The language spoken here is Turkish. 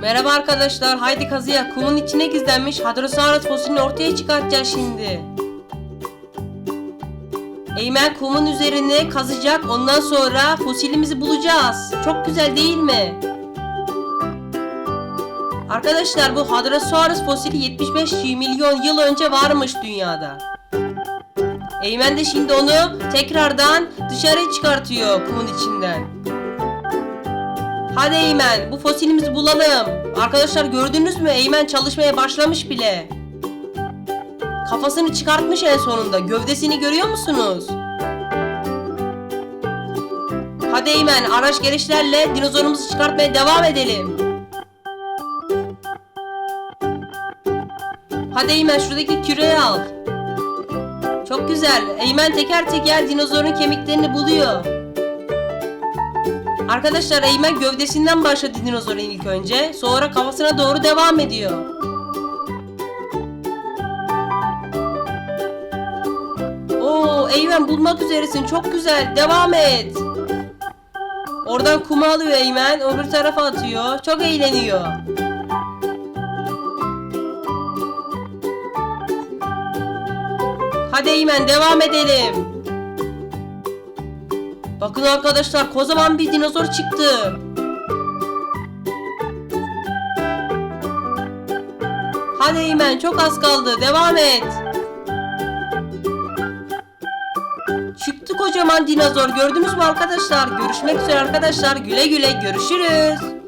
Merhaba arkadaşlar. Haydi kazıya. Kumun içine gizlenmiş Hadrosaurus fosilini ortaya çıkartacağız şimdi. Eymen kumun üzerine kazacak. Ondan sonra fosilimizi bulacağız. Çok güzel değil mi? Arkadaşlar bu Hadrosaurus fosili 75 milyon yıl önce varmış dünyada. Eymen de şimdi onu tekrardan dışarı çıkartıyor kumun içinden. Hadi Eymen bu fosilimizi bulalım. Arkadaşlar gördünüz mü? Eymen çalışmaya başlamış bile. Kafasını çıkartmış en sonunda. Gövdesini görüyor musunuz? Hadi Eymen araç gelişlerle dinozorumuzu çıkartmaya devam edelim. Hadi Eymen şuradaki küreği al. Çok güzel. Eymen teker teker dinozorun kemiklerini buluyor. Arkadaşlar Eymen gövdesinden başladı dinozorun ilk önce. Sonra kafasına doğru devam ediyor. Oo Eymen bulmak üzeresin. Çok güzel. Devam et. Oradan kumu alıyor Eymen. Öbür tarafa atıyor. Çok eğleniyor. Hadi Eymen devam edelim. Bakın arkadaşlar kocaman bir dinozor çıktı. Hadi Eymen çok az kaldı. Devam et. Çıktı kocaman dinozor. Gördünüz mü arkadaşlar? Görüşmek üzere arkadaşlar. Güle güle görüşürüz.